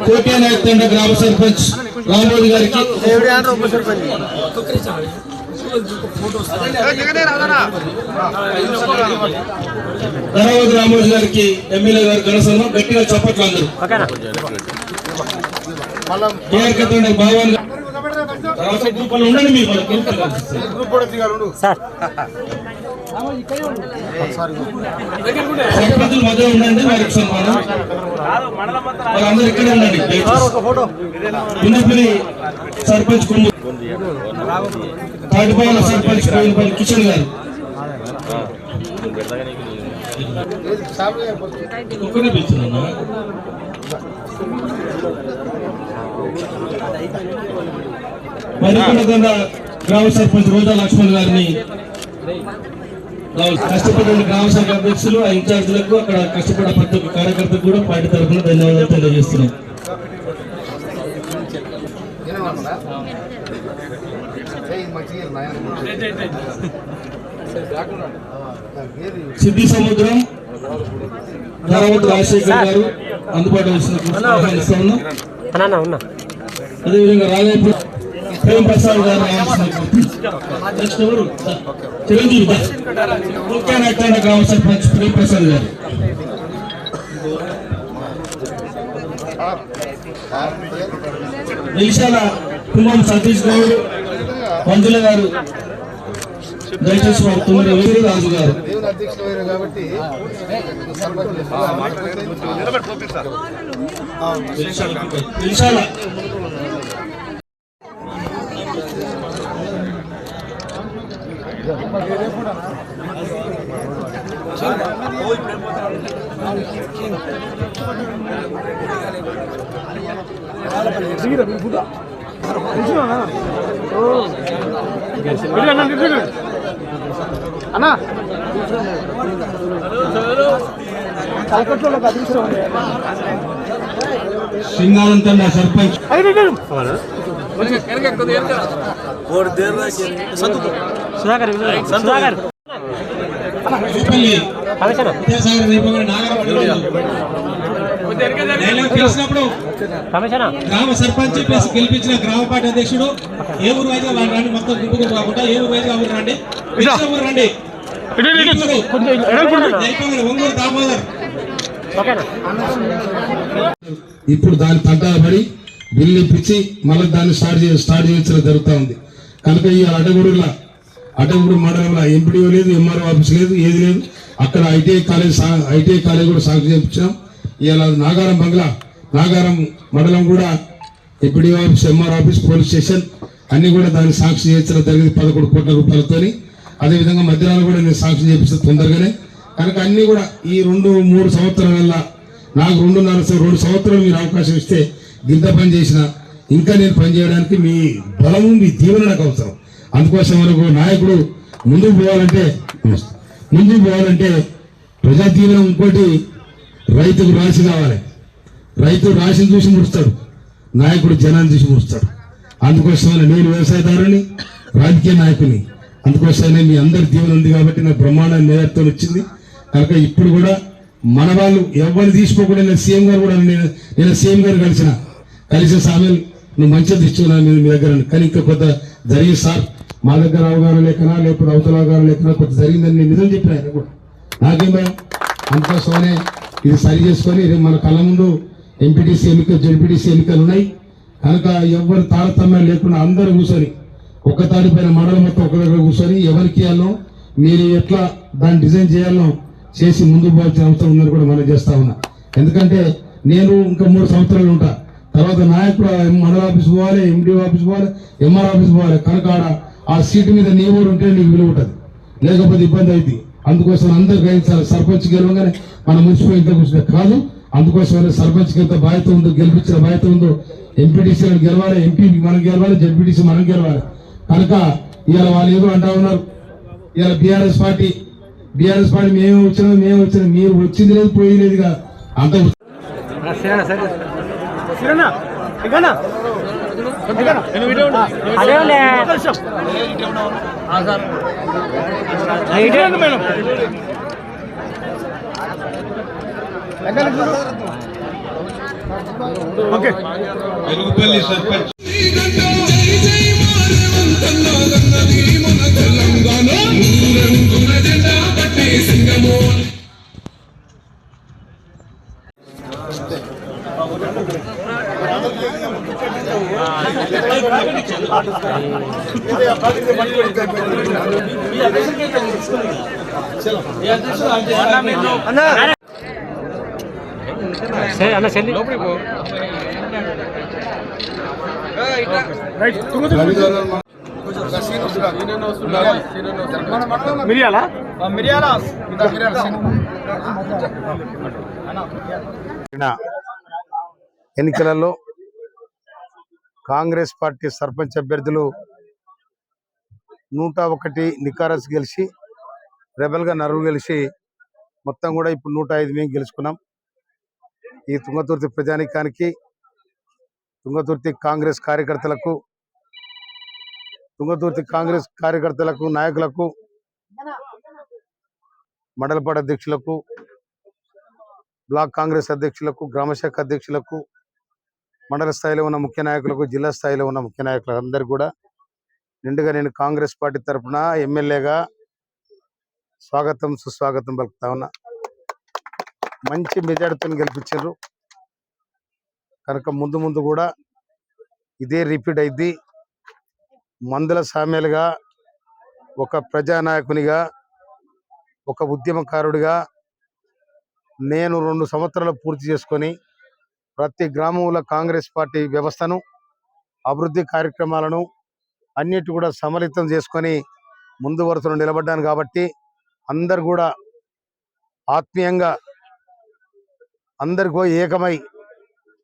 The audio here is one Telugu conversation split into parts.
కోటి నాయక్ గ్రామ సర్పంచ్ రామోజీ గారికి ధనవతి రామోజీ గారికి ఎమ్మెల్యే గారు ఘనసంలో గట్టిగా చప్పట్లు అందరూ. తర్వాత గ్రూపులు ఉండండి సర్పంచులు మధ్య ఉండండి వారికి సన్మానం వాళ్ళందరూ ఇక్కడే ఉండండి గుండెపల్లి సర్పంచ్ కొమ్ము తాటిపాల సర్పంచ్ కోయినపల్లి కిషన్ గారు. ఒక్కనే పిలుచున్నా మరికొండ గ్రామ సర్పంచ్ రోజా లక్ష్మణ్ గారిని కష్టపడిన గ్రామ శాఖ అధ్యక్షులు ఆ ఇన్ఛార్జీలకు అక్కడ కష్టపడే ప్రతి ఒక్క కార్యకర్తకు కూడా పార్టీ తరఫున ధన్యవాదాలు తెలియజేస్తున్నాం. సిద్ధి సముద్రం ధనవతి రాజశేఖర్ గారు అందుబాటులో వచ్చిన అదేవిధంగా రాజాపూర్ ప్రేమ్ ప్రసాద్ గారు నెక్స్ట్ ఎవరు? చిరంజీవి గ్రామ సర్పంచ్ ప్రేమ్ ప్రసాద్ గారు. నిమిషాల కుంభం సతీష్ గౌడ్ మంజుల గారు దయచేసి వారు తొమ్మిది వీరు రాజు గారు. దేవుని అధ్యక్షుడు కాబట్టి నిమిషాల అన్నా సింగాలంతండ సర్పంచ్ సుధాకర్ నాగరపల్లి గ్రామ సర్పంచ్ ప్లస్ గెలిపించిన గ్రామ పార్టీ అధ్యక్షుడు ఏ ఊరు వైద్య వాళ్ళు రండి మొత్తం గుంపుకు కాకుండా ఏ ఊరు వైద్య ఊరు రండి ఊరు రండి. దామోదర్. ఇప్పుడు దాని తంటాల పడి బిల్లు ఇప్పించి మళ్ళీ దాన్ని స్టార్ట్ స్టార్ట్ చేయించడం జరుగుతూ ఉంది. కనుక ఈ అడగూరుల అడగూరు మండలంలో ఎంపీడీఓ లేదు ఎంఆర్ఓ ఆఫీస్ లేదు ఏది లేదు. అక్కడ ఐటీఐ కాలేజ్ ఐటీఐ కాలేజ్ కూడా సాగు చేయించాం. ఇలా నాగారం బంగ్లా నాగారం మండలం కూడా MPDO office MR office police station అన్ని కూడా దాన్ని సాక్షి చేయించడం జరిగింది పదకొండు కోట్ల రూపాయలతోని. అదేవిధంగా మధ్యాహ్నం కూడా నేను సాక్షి చేపిస్తాను తొందరగానే. కనుక అన్ని కూడా ఈ రెండు మూడు సంవత్సరాల నాకు రెండున్నర రెండు సంవత్సరాలు మీరు అవకాశం ఇస్తే గింత పని చేసిన ఇంకా నేను పని చేయడానికి మీ బలము మీ దీవెన నాకు అవసరం. అందుకోసం మనకు నాయకుడు ముందుకు పోవాలంటే ముందుకు పోవాలంటే ప్రజా దీవెన ఇంకోటి రైతుకు రాసి కావాలి. రైతు రాశిని చూసి ముడుస్తాడు. నాయకుడు జనాన్ని చూసి ముడుస్తాడు. అందుకోసమని నేను వ్యవసాయదారుని రాజకీయ నాయకుని. అందుకోసమే మీ అందరి దీవెన ఉంది కాబట్టి నాకు బ్రహ్మాండ నేతృత్వం వచ్చింది. కనుక ఇప్పుడు కూడా మన వాళ్ళు ఎవరిని తీసుకోకుండా నేను సీఎం గారు కూడా నేను నేను సీఎం గారు కలిసిన కలిసి సామెల్ నువ్వు మంచిగా తెచ్చుకున్నాను నేను మీ దగ్గర కానీ ఇంకా కొంత జరిగింది సార్. మా దగ్గర అవగాహన లేకనా లేకపోతే అవతల అవగాహన లేకనా కొంత జరిగిందని నేను నిజం చెప్పిన ఆయన కూడా. నాకేమో అందుకోసమనే ఇది సరి చేసుకొని రేపు మన కళ్ళ ముందు ఎంపీటీసీ ఎన్నికలు జడ్పీటీసీ ఎన్నికలు ఉన్నాయి. కనుక ఎవరు తారతమ్యం లేకుండా అందరూ కూర్చొని ఒక్క తాడిపైన మడల మొత్తం ఒక దగ్గర కూర్చొని ఎవరికి ఇవ్వాలో మీరు ఎట్లా దాన్ని డిజైన్ చేయాలో చేసి ముందుకు పోవాల్సిన అవసరం ఉందని కూడా మనం చేస్తా ఉన్నా. ఎందుకంటే నేను ఇంకా మూడు సంవత్సరాలు ఉంటా. తర్వాత నాయకుడు మండల ఆఫీస్ పోవాలి ఎండి ఆఫీస్ పోవాలి ఎంఆర్ ఆఫీస్ పోవాలి. కనుక ఆడ ఆ సీటు మీద నీ ఊరు ఉంటే నీకు విలువ ఉంటుంది. లేకపోతే ఇబ్బంది అవుతుంది అందుకోసం అందరు గ్రహించాలి సర్పంచ్ గెలవగానే మన మున్సిపాలిటీ ఇంత కాదు. అందుకోసమే సర్పంచ్ ఎంత బాధ్యత ఉందో గెలిపించిన బాధ్యత ఉందో ఎంపీటీసీ గెలవాలి ఎంపీ మనం గెలవాలి జడ్పీటీసీ మనం గెలవాలి. కనుక ఇవాళ వాళ్ళు ఏదో అంటా ఉన్నారు. ఇవాళ బీఆర్ఎస్ పార్టీ బీఆర్ఎస్ పార్టీ మేము వచ్చినా మేము వచ్చినాం మీరు వచ్చింది లేదు పోయి లేదుగా. అంత అదే వెలుగుపల్లి సర్పంచ్ సరే అన్న మిరియాల? ఎన్నికలలో కాంగ్రెస్ పార్టీ సర్పంచ్ అభ్యర్థులు నూట ఒకటి నికారస్ గెలిచి రెబల్గా నరువు గెలిచి మొత్తం కూడా ఇప్పుడు నూట ఐదు మేము గెలుచుకున్నాం. ఈ తుంగతుర్తి ప్రజానికానికి తుంగతుర్తి కాంగ్రెస్ కార్యకర్తలకు తుంగతుర్తి కాంగ్రెస్ కార్యకర్తలకు నాయకులకు మండలపాడు అధ్యక్షులకు బ్లాక్ కాంగ్రెస్ అధ్యక్షులకు గ్రామశాఖ అధ్యక్షులకు మండల స్థాయిలో ఉన్న ముఖ్య నాయకులకు జిల్లా స్థాయిలో ఉన్న ముఖ్య నాయకులకు అందరు కూడా నిండుగా నేను కాంగ్రెస్ పార్టీ తరఫున ఎమ్మెల్యేగా స్వాగతం సుస్వాగతం పలుకుతా ఉన్నా. మంచి మెజార్టీని గెలిపించారు కనుక ముందు ముందు కూడా ఇదే రిపీట్ అయింది మందుల సామ్యాలుగా ఒక ప్రజానాయకునిగా ఒక ఉద్యమకారుడిగా నేను రెండు సంవత్సరాలు పూర్తి చేసుకొని ప్రతి గ్రామంలో కాంగ్రెస్ పార్టీ వ్యవస్థను అభివృద్ధి కార్యక్రమాలను అన్నిటి కూడా సమలితం చేసుకొని ముందు వరుసలో నిలబడ్డాను కాబట్టి అందరు కూడా ఆత్మీయంగా అందరికో ఏకమై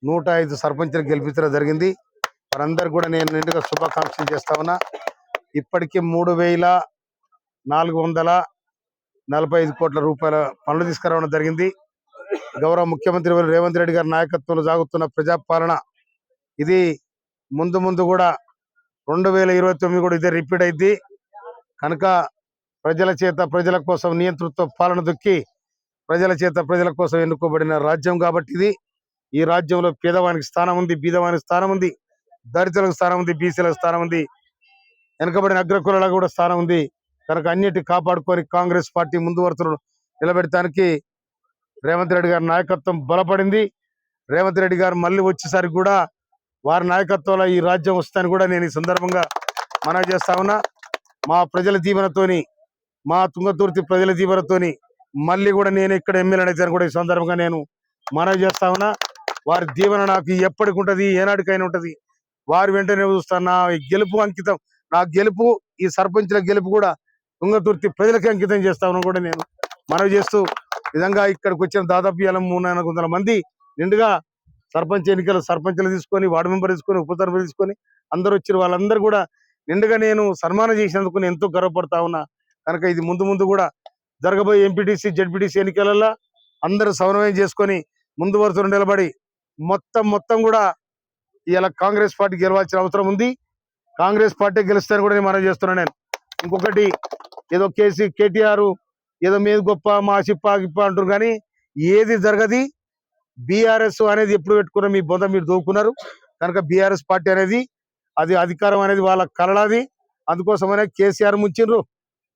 నూట ఐదు సర్పంచ్ని గెలిపించడం జరిగింది. వారందరు కూడా నేను నిండుగా శుభాకాంక్షలు చేస్తా ఉన్నా. ఇప్పటికీ మూడు వేల నాలుగు వందల నలభై ఐదు కోట్ల రూపాయల పనులు తీసుకురావడం జరిగింది. గౌరవ ముఖ్యమంత్రి రేవంత్ రెడ్డి గారి నాయకత్వంలో సాగుతున్న ప్రజాపాలన ఇది ముందు ముందు కూడా రెండు వేల ఇరవై తొమ్మిది కూడా ఇదే రిపీట్ అయింది. కనుక ప్రజల చేత ప్రజల కోసం నియంతృత్వ పాలన దొక్కి ప్రజల చేత ప్రజల కోసం ఎన్నుకోబడిన రాజ్యం కాబట్టి ఇది. ఈ రాజ్యంలో పేదవానికి స్థానం ఉంది బీదవానికి స్థానం ఉంది దళితులకు స్థానం ఉంది బీసీలకు స్థానం ఉంది వెనుకబడిన అగ్రకులకు కూడా స్థానం ఉంది. కనుక అన్నిటి కాపాడుకొని కాంగ్రెస్ పార్టీ ముందు వరుసలో నిలబెడటానికి రేవంత్ రెడ్డి గారి నాయకత్వం బలపడింది. రేవంత్ రెడ్డి గారు మళ్ళీ వచ్చేసరికి కూడా వారి నాయకత్వంలో ఈ రాజ్యం వస్తుందని కూడా నేను ఈ సందర్భంగా మనవి చేస్తా ఉన్నా. మా ప్రజల దీవెనతోని మా తుంగతుర్తి ప్రజల దీవెనతోని మళ్ళీ కూడా నేను ఇక్కడ ఎమ్మెల్యే అయితే కూడా ఈ సందర్భంగా నేను మనవి చేస్తా ఉన్నా. వారి దీవెన నాకు ఎప్పటికి ఉంటుంది ఏనాటికైనా ఉంటది. వారి వెంటనే చూస్తాను నా గెలుపు అంకితం నా గెలుపు ఈ సర్పంచుల గెలుపు కూడా తుంగతుర్తి ప్రజలకి అంకితం చేస్తా ఉన్నా కూడా నేను మనవి చేస్తూ విధంగా ఇక్కడికి వచ్చిన దాదాపు ఇలా మూడు నాలుగు వందల మంది నిండుగా సర్పంచ్ ఎన్నికలు సర్పంచ్లు తీసుకొని వార్డు మెంబర్ తీసుకొని ఉప సర్పంచ్ తీసుకొని అందరూ వచ్చిన వాళ్ళందరూ కూడా నిండుగా నేను సన్మానం చేసినందుకు నేను ఎంతో గర్వపడతా ఉన్నా. కనుక ఇది ముందు ముందు కూడా జరగబోయే ఎంపీటీసీ జడ్పీటీసీ ఎన్నికలలో అందరూ సమన్వయం చేసుకొని ముందు వరుసలో నిలబడి మొత్తం మొత్తం కూడా ఇలా కాంగ్రెస్ పార్టీ గెలవాల్సిన అవసరం ఉంది. కాంగ్రెస్ పార్టీ గెలుస్తాను కూడా నేను మనం చేస్తున్నాను నేను. ఇంకొకటి ఏదో కేసీ కేటీఆర్ ఏదో మీద గొప్ప మా సిప్ప గిప్ప అంటారు కానీ ఏది జరగది. బీఆర్ఎస్ అనేది ఎప్పుడు పెట్టుకున్న మీ బొంద మీరు దోకున్నారు కనుక బీఆర్ఎస్ పార్టీ అనేది అది అధికారం అనేది వాళ్ళ కలడాది అందుకోసమనే కేసీఆర్ ముంచిండ్రు.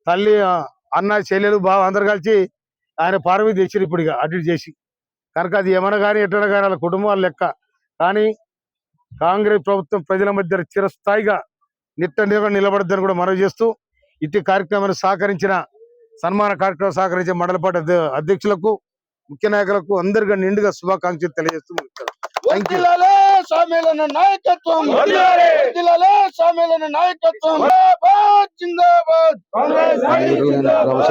తల్లి అన్న చెల్లెలు బావ అందరు కలిసి ఆయన పార్వీ తెచ్చారు ఇప్పుడు ఇక అటు చేసి. కనుక అది ఏమైనా కానీ ఎట్లా కానీ వాళ్ళ కుటుంబాల లెక్క. కానీ కాంగ్రెస్ ప్రభుత్వం ప్రజల మధ్య చిరస్థాయిగా నిట్ట నిలబడద్దని కూడా మనవి చేస్తూ ఇట్టి కార్యక్రమాన్ని సహకరించిన సన్మాన కార్యక్రమం సహకరించిన మండలపాటి అధ్యక్షులకు ముఖ్య నాయకులకు అందరికీ నిండుగా శుభాకాంక్షలు తెలియజేస్తూ వర్ధిల్లాలే సమ్మేళన నాయకత్వం. వర్ధిల్లాలే సమ్మేళన నాయకత్వం. జిందాబాద్. జిందాబాద్